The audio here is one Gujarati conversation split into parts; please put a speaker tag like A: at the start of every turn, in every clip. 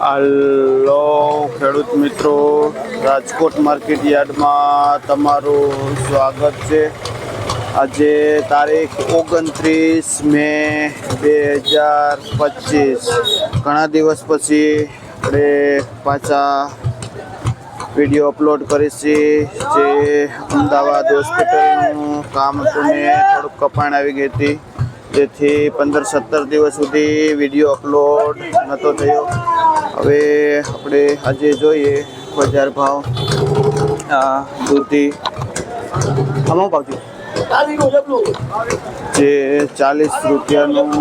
A: હાલો, ખેડૂત મિત્રો, રાજકોટ માર્કેટ યાર્ડમાં તમારું સ્વાગત છે. આજે તારીખ ઓગણત્રીસ મે બે હજાર પચીસ. ઘણા દિવસ પછી આપણે પાછા વીડિયો અપલોડ કરીશી, જે અમદાવાદ હોસ્પિટલનું કામ હતું ને થોડુંક કપાણ આવી ગઈ હતી. જેથી પંદર સત્તર દિવસ સુધી વીડિયો અપલોડ નહોતો થયો. હવે આપણે આજે જોઈએ બજાર ભાવ દૂધી આમાં ભાવ જે ચાલીસ રૂપિયાનું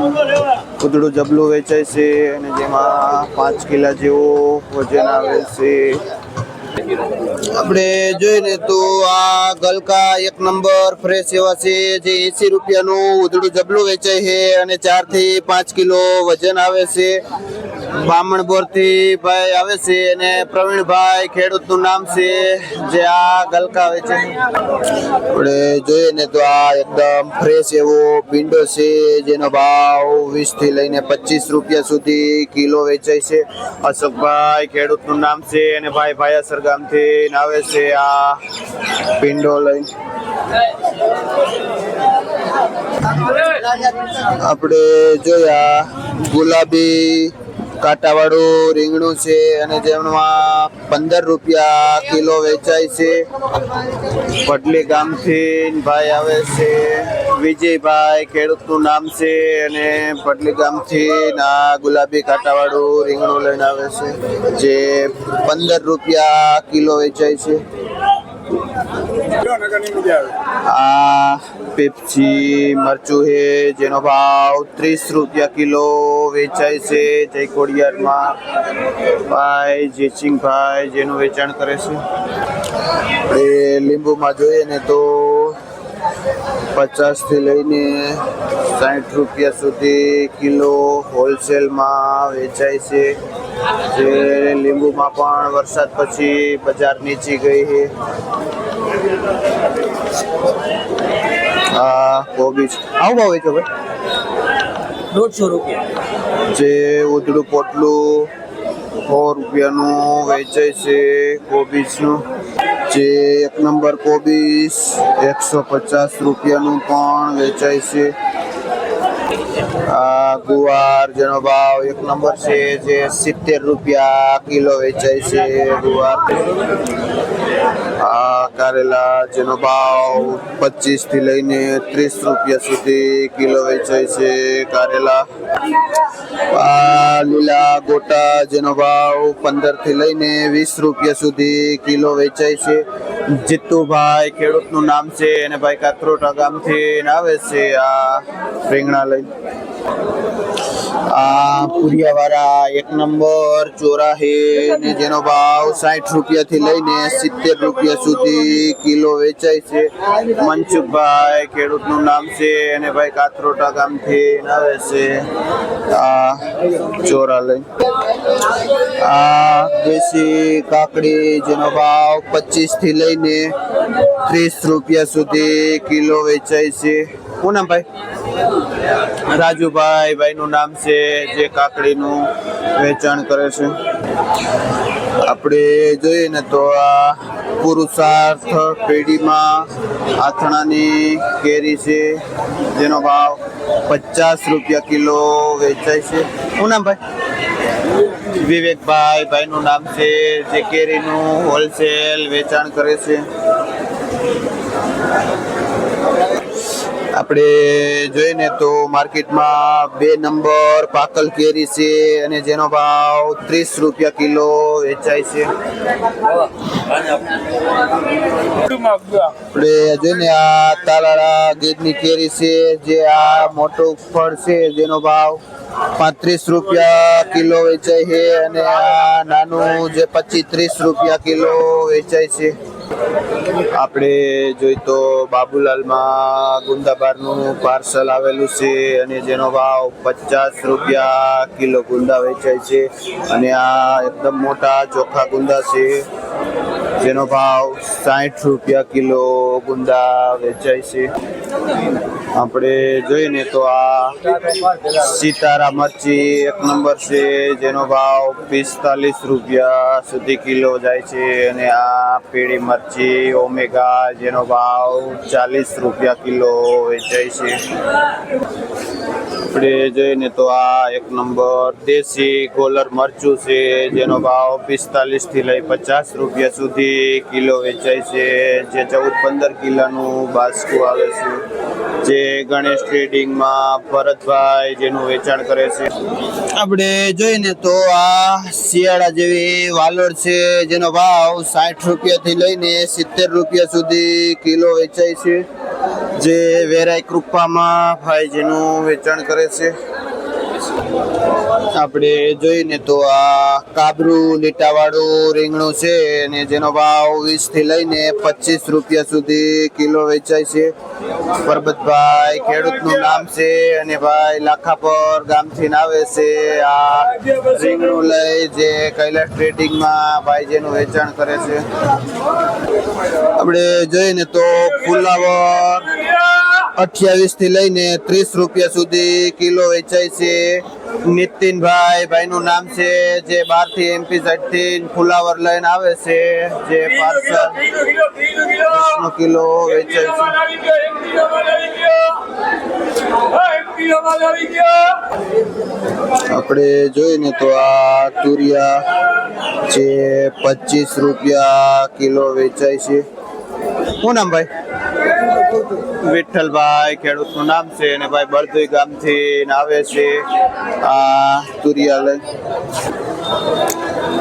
A: કુદડું જબલું વેચાય છે અને જેમાં પાંચ કિલા જેવો વજન આવે છે. આપણે જોઈએ તો આ ગલકા એક નંબર ફ્રેશ એવા છે, જે એસી રૂપિયાનું ઉધડું જબલું વેચાય છે અને ચારથી પાંચ કિલો વજન આવે છે. બામણ બોરથી ભાઈ આવે છે અને પ્રવીણભાઈ ખેડૂતનું નામ છે, જે આ ગલકા આવે છે. આપણે જોઈએ ને તો આ એકદમ ફ્રેશ એવો ભીંડો છે, જેનો ભાવ વીસથી લઈને પચીસ રૂપિયા સુધી કિલો વેચાય છે. અશોકભાઈ ખેડૂતનું નામ છે અને ભાઈ ભાયાસર ગામથી આવે છે આ ભીંડો લઈને. આપણે જોયા ગુલાબી કાંટાવાળું રીંગણું છે અને જેમાં પંદર રૂપિયા કિલો વેચાય છે. પટલી ગામથી ભાઈ આવે છે. વિજયભાઈ ખેડૂતનું નામ છે અને પટલી ગામથી આ ગુલાબી કાંટાવાળું રીંગણું લઈને આવે છે. જે પંદર રૂપિયા કિલો વેચાય છે. આ પેપ્સી, મરચું છે જેનો ભાવ ત્રીસ રૂપિયા કિલો વેચાય છે. જય કોડિયારમાં. ભાઈ જેચિંગભાઈ જેનું વેચાણ કરે છે. આપણે લીંબુમાં જોઈએ ને તો પચાસથી લઈને સાઠ રૂપિયા સુધી કિલો હોલસેલમાં વેચાય છે. જે લીંબુમાં પણ વરસાદ પછી બજાર નીચી ગઈ છે. કોબીજ આવું ભાવ વેચો ભાઈ?
B: દોઢસો રૂપિયા.
A: જે ઉધડું પોટલું સો રૂપિયાનું વેચાય છે કોબીજનું. જે એક નંબર કોબીજ એકસો પચાસ રૂપિયાનું પણ વેચાય છે. આ ગુવાર જેનો ભાવ એક નંબર છે જે સિત્તેર રૂપિયા કિલો વેચાય છે ગુવાર. આ કારેલા, જેનો ભાવ પચીસથી લઈને ત્રીસ રૂપિયા સુધી કિલો વેચાય છે કારેલા. લીલા ગોટા જેનો ભાવ પંદરથી લઈને વીસ રૂપિયા સુધી કિલો વેચાય છે. જીતુભાઈ ખેડૂતનું નામ છે અને ભાઈ કાતરોટા ગામથી આવે છે આ રીંગણા લઈને. આ પુરિયાવાળા એક નંબર ચોરાહે ને જેનો ભાવ સાઠ રૂપિયા થી લઈને સિત્તેર રૂપિયા સુધી કિલો વેચાય છે. મનસુખભાઈ ખેડૂતનું નામ છે અને ભાઈ કાતરોટા ગામથી આવે છે આ ચોરા લઈ આ દેશી કાકડી જેનો ભાવ પચીસથી લઈને ત્રીસ રૂપિયા સુધી કિલો વેચાય છે. શું નામ ભાઈ? રાજુભાઈ, ભાઈનું નામ છે, જે કાકડીનું વેચાણ કરે છે. આપણે જોઈએ ને તો આ પુરુષાર્થ પેઢીમાં આથણાની કેરી છે, જેનો ભાવ પચાસ રૂપિયા કિલો વેચાય છે. શું નામ ભાઈ? વિવેકભાઈ ભાઈનું નામ છે, જે કેરીનું હોલસેલ વેચાણ કરે છે. આપણે જોઈએ ને તો માર્કેટમાં બે નંબર પાકલ કેરી છે અને જેનો ભાવ ત્રીસ રૂપિયા કિલો વેચાય છે. આપણે જોઈને આ તાલાળા ગીરની કેરી છે, જે આ મોટું ફળ છે, જેનો ભાવ પાંત્રીસ રૂપિયા કિલો વેચાય છે અને આ નાનું જે પચીસ ત્રીસ રૂપિયા કિલો વેચાય છે. આપણે જોઈ તો બાબુલાલમાં ગુંદાબારનું પાર્સલ આવેલું છે અને જેનો ભાવ પચાસ રૂપિયા કિલો ગુંદા વેચાય છે અને આ એકદમ મોટા ચોખ્ખા ગુંદા છે. જેનો ભાવ સાઠ રૂપિયા કિલો ગુંદા વેચાય છે. આપણે જોઈએ તો આ સીતારા મરચી એક નંબર છે, જેનો ભાવ પિસ્તાલીસ રૂપિયા સુધી કિલો જાય છે અને આ પીળી મરચી ઓમેગા જેનો ભાવ ચાલીસ રૂપિયા કિલો વેચાય છે. આપણે જોઈએ તો આ એક નંબર દેશી કોલર મરચું છે, જેનો ભાવ પિસ્તાલીસથી લઈ પચાસ રૂપિયા સુધી કિલો વેચાય છે, જે ચૌદ પંદર કિલોનું બાસ્કું આવે છે, જે ગણેશ ટ્રેડિંગમાં ભરતભાઈ જેનું વેચાણ કરે છે. આપણે જોઈને તો આ શિયાળા જેવી વાલોડ છે, જેનો ભાવ સાઠ રૂપિયાથી લઈને સિત્તેર રૂપિયા સુધી કિલો વેચાય છે. જે વેરાય કૃપામાં ભાઈ જેનું વેચાણ કરે છે. આપણે જોઈને તો આ કાબરું, લીટાવાળું રીંગણું છે અને જેનો ભાવ વીસથી લઈને પચીસ રૂપિયા સુધી કિલો વેચાય છે. પરબતભાઈ ખેડૂતનું નામ છે અને ભાઈ લાખાપર ગામથી આવે છે આ રીંગણું લઈ જે કૈલાસ ટ્રેડિંગમાં ભાઈ જેનું વેચાણ કરે છે. આપણે જોઈને તો ફુલાવર અઠ્યાવીસથી લઈને ત્રીસ રૂપિયા સુધી કિલો વેચાય છે. નીતિનભાઈ ભાઈનું નામ છે, જે બારથી એમપી સાઈડથી ફુલાવર લઈને આવે છે, જે પાર્સલ કિલો વેચાય છે. આપણે જોઈને તો આ તુરિયા જે પચીસ રૂપિયા કિલો વેચાય છે. શું નામ ભાઈ? વિઠ્ઠલભાઈ ખેડૂતનું નામ છે અને ભાઈ બળદોઈ ગામથી આવે છે આ તુરિયા લઈ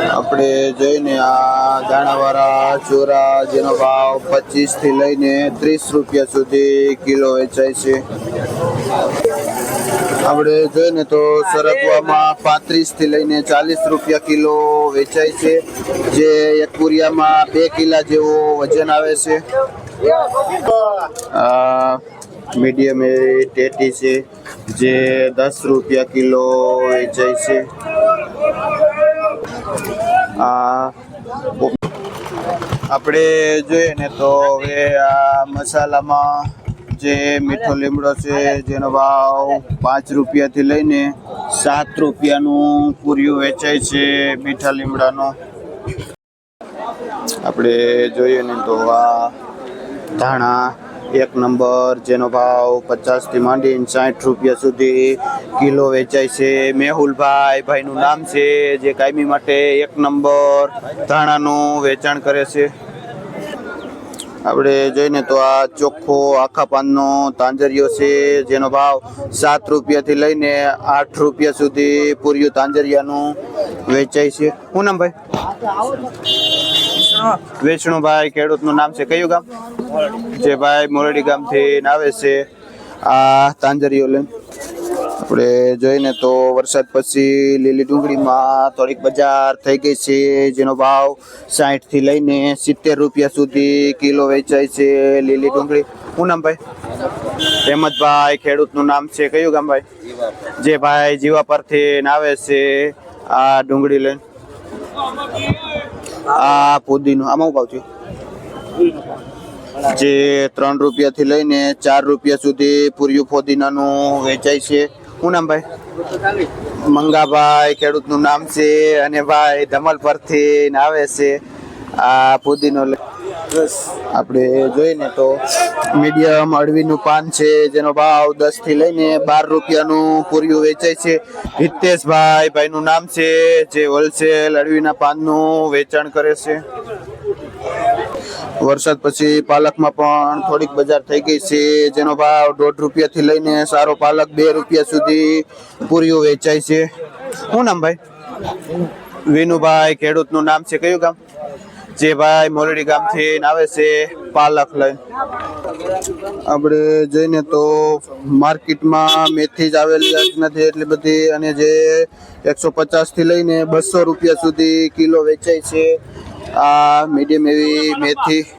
A: આપણે જોઈને આ દાણાવાળા ચોરા જેનો ભાવ પચીસથી લઈને ત્રીસ રૂપિયા સુધી કિલો વેચાય છે. આપણે જોઈને તો સરગવામાં પાંત્રીસથી લઈને ચાલીસ રૂપિયા કિલો વેચાય છે. જે એક પુરિયામાં બે કિલા જેવો વજન આવે છે. આ મીડિયમ એ ટેટી છે, જે દસ રૂપિયા કિલો વેચાય છે. આ આપણે જોઈએ ને તો હવે આ મસાલામાં જે મીઠો લીમડો છે, જેનો ભાવ પાંચ રૂપિયાથી લઈને સાત રૂપિયાનું પૂર્યું વેચાય છે મીઠા લીમડાનો. આપણે જોઈએ ને તો આ ધાણા, એક નંબર, જેનો ભાવ પચાસથી માંડીને સાઠ રૂપિયા સુધી કિલો વેચાય છે. મેહુલભાઈ ભાઈનું નામ છે, જે કાયમી માટે એક નંબર ધાણાનું વેચાણ કરે છે. આપણે જોઈને તો આ ચોખ્ખો આખા પાનનો તાંજરિયો છે, જેનો ભાવ સાત રૂપિયાથી લઈને આઠ રૂપિયા સુધી પૂર્યું તાંજરિયાનું વેચાય છે. શું વિષ્ણુભાઈ ખેડૂતનું નામ છે. કયું ગામ? જે ભાઈ મોરડી ગામથી આવે છે આ તાંજરિયો લઈને. આપણે જોઈને તો વરસાદ પછી લીલી ડુંગળીમાં થોડીક બજાર થઈ ગઈ છે, જેનો ભાવ સાઠથી લઈને સિત્તેર રૂપિયા સુધી કિલો વેચાય છે લીલી ડુંગળી. શું નામ ભાઈ? ખેડૂતનું નામ છે. કયું ગામ ભાઈ? જે ભાઈ જીવા પરથી આવે છે આ ડુંગળી લઈને. આ પુદીનો, આમાં ભાવ છે? જે ત્રણ રૂપિયાથી લઈને ચાર રૂપિયા સુધી પૂર્યું ફોદીનાનું વેચાય છે. શું નામ ભાઈ? મંગાભાઈ, ખેડૂતનું નામ છે અને ભાઈ ધમલ પરથી આવે છે આ પુદીનો આપણે જોઈને તો મીડિયમ અળવીનું પાન છે, જેનો ભાવ દસથી લઈને બાર રૂપિયાનું પૂર્યું વેચાય છે. હિતેશભાઈ ભાઈનું નામ છે, જે હોલસેલ અળવીના પાનનું વેચાણ કરે છે. વરસાદ પછી પાલકમાં પણ થોડીક બજાર થઈ ગઈ છે. જેનો ભાવ દોઢ રૂપિયાથી લઈને સારો પાલક બે રૂપિયા સુધી પૂરીઓ વેચાય છે. શું નામ ભાઈ? વિનુભાઈ ખેડૂતનું નામ છે. કયું ગામ? જે ભાઈ મોરડી ગામથી આવે છે પાલક લઈ આપણે જઈને તો માર્કેટમાં મેથી જ આવેલી નથી એટલી બધી. અને જે એકસો પચાસથી લઈને બસો રૂપિયા સુધી કિલો વેચાય છે. આ મીડિયમ એવી મેથી